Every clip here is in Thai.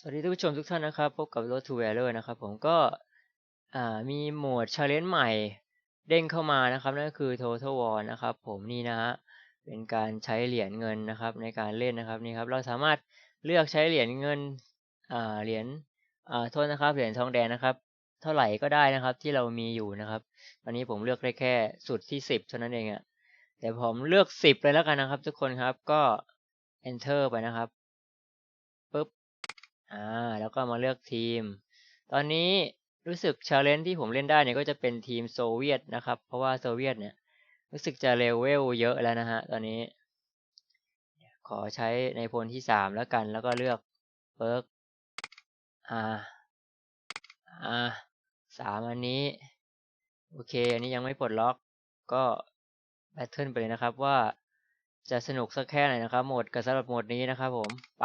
สวัสดีท่านผู้ชมทุกท่านนะครับพบกับ Road to Valor นะครับผมก็มีโหมด Challenge ใหม่เด้งเข้ามานะครับนั่นก็คือ Total War นะครับผมนี่นะฮะเป็นการใช้เหรียญเงินนะครับในการเล่นนะครับนี่ครับเราสามารถเลือกใช้เหรียญเงินเหรียญโทษนะครับเหรียญทองแดงนะครับ เท่าไหร่ก็ได้นะครับที่เรามีอยู่นะครับตอนนี้ผมเลือกได้แค่สุดที่สิบเท่านั้นเองอะแต่ผมเลือกสิบเลยแล้วกันนะครับ ทุกคนครับก็ enter ไปนะครับปุ๊บ อ่าแล้วก็มาเลือกทีม ตอนนี้รู้สึกชาเลนจ์ที่ผมเล่นได้เนี่ยก็จะเป็นทีมโซเวียตนะครับ เพราะว่าโซเวียตเนี่ยรู้สึกจะเลเวลเยอะแล้วนะฮะตอนนี้ ขอใช้ในพลที่สามแล้วกัน แล้วก็เลือกเปิร์กอ่าอ่าสามอันนี้ โอเค อันนี้ยังไม่ปลดล็อกก็แบทเทิลไปเลยนะครับว่าจะสนุกสักแค่ไหนนะครับโหมดกับสำหรับโหมดนี้นะครับผมไป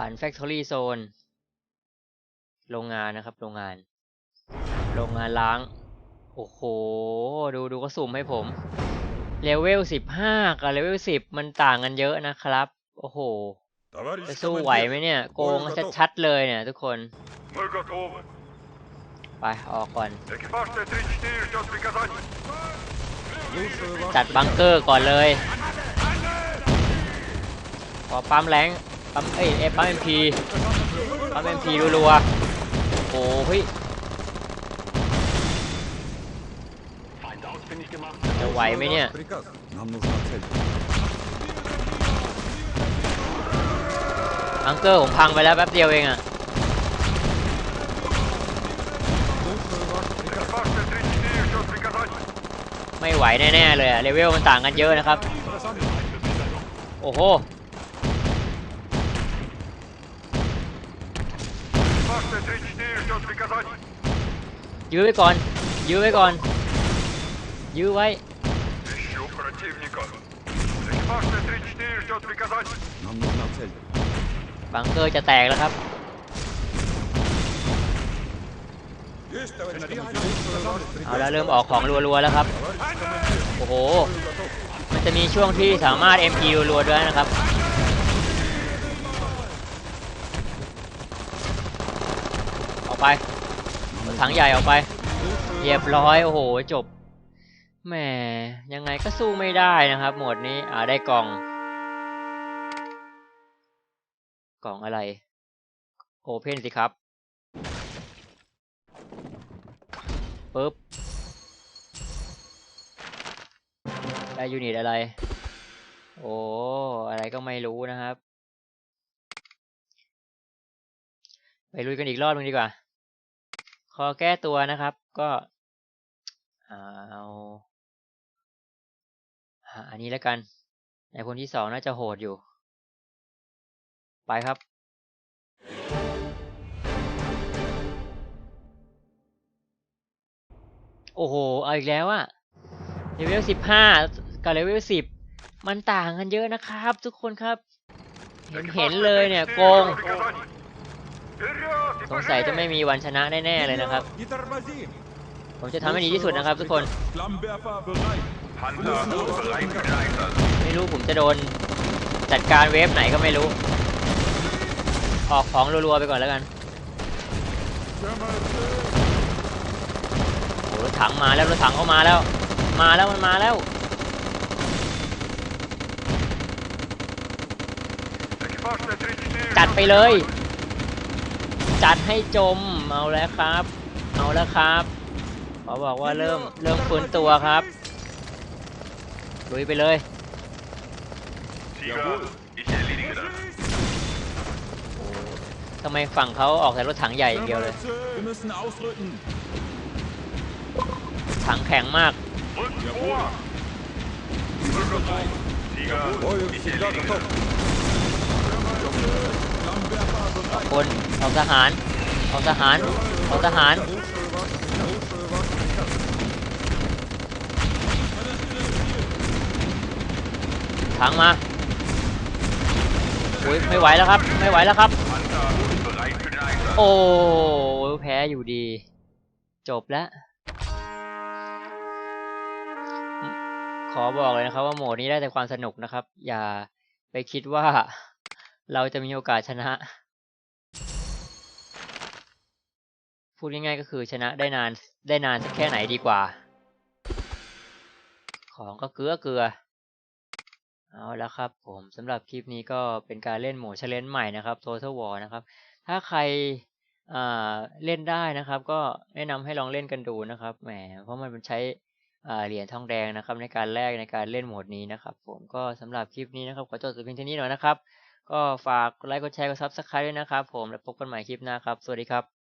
ผ่าน Factory Zone โรงงานนะครับ โรงงาน โรงงานล้าง โอ้โห ดูดูก็สุ่มให้ผม เลเวลสิบห้ากับเลเวลสิบมันต่างกันเยอะนะครับ โอ้โห จะสู้ไหวไหมเนี่ย โกงชัดๆเลยเนี่ยทุกคน ไป ออกก่อน จัดบังเกอร์ก่อนเลย ขอปั๊มแรง ปั๊มเอ้ยปั๊มเอ็มพีปั๊มเอ็มพีรัวๆโอ้เฮ้ยจะไหวไหมเนี่ยอังเกอร์ผมพังไปแล้วแป๊บเดียวเองอะไม่ไหวแน่ๆเลยอะเลเวลมันต่างกันเยอะนะครับ โอ้โห ยื้อไว้ก่อน ยื้อไว้ก่อน ยื้อไว้ Ищу противника. Экипаж Т-34 ждет приказаний. Нам нужна цель. บังเกอร์จะแตกแล้วครับ Есть, товарищ командир. เอาแล้วเริ่มออกของรัวๆแล้วครับ โอ้โห มันจะมีช่วงที่สามารถ MP รัวๆด้วยนะครับ ออกไปถังใหญ่ออกไปเรียบร้อยโอ้โหจบแหมยังไงก็สู้ไม่ได้นะครับ หมดนี้อ่าได้กล่อง กล่องอะไรโอเพนสิครับปึ๊บได้ยูนิตอะไร โอ้อะไรก็ไม่รู้นะครับ ไปลุยกันอีกรอบนึงดีกว่า ขอแก้ตัวนะครับ ก็เอาอันนี้แล้วกัน ในคนที่สองน่าจะโหดอยู่ ไปครับ โอ้โห เอาอีกแล้วอะเลเวลสิบห้ากับเลเวลสิบมันต่างกันเยอะนะครับ ทุกคนครับ เห็นเห็นเลยเนี่ยโกง สงสัยจะไม่มีวันชนะแน่ๆเลยนะครับ ผมจะทำให้ดีที่สุดนะครับทุกคน ไม่รู้ผมจะโดนจัดการเวฟไหนก็ไม่รู้ ออกของรัวๆไปก่อนแล้วกันโอ้รถถังมาแล้วรถถังเข้ามาแล้ว มาแล้วมันมาแล้วจัดไปเลย จัดให้จมเอาแล้วครับ เอาแล้วครับขอบอกว่าเริ่มเริ่มฟื้นตัวครับลุยไปเลย Tiger, ich erledige das. โอ้ทำไมฝั่งเขาออกแต่รถถังใหญ่อย่างเดียวเลย Wir müssen ausrücken. ถังแข็งมาก Rückt vor! Wir เอาคนเอาทหารเอาทหารเอาทหารถังมาโอ้ยไม่ไหวแล้วครับ ไม่ไหวแล้วครับ โอ้แพ้อยู่ดี จบแล้ว ขอบอกเลยนะครับว่าโหมดนี้ได้แต่ความสนุกนะครับ อย่าไปคิดว่า เราจะมีโอกาสชนะ พูดง่ายๆก็คือชนะได้นานได้นานสักแค่ไหนดีกว่า ของก็เกลือเกลือเอาแล้วครับผมสำหรับคลิปนี้ก็เป็นการเล่นโหมด challenge ใหม่นะครับ Total War นะครับ ถ้าใครเล่นได้นะครับ ก็แนะนำให้ลองเล่นกันดูนะครับแหมเพราะมันเป็นใช้เหรียญทองแดงนะครับ ในการแลกในการเล่นโหมดนี้นะครับ ผมก็สำหรับคลิปนี้นะครับขอจบแต่เพียงเท่านี้หน่อยนะครับ ก็ฝากกดไลค์กดแชร์กดซับสไครต์ด้วยนะครับผม แล้วพบกันใหม่คลิปหน้าครับ สวัสดีครับ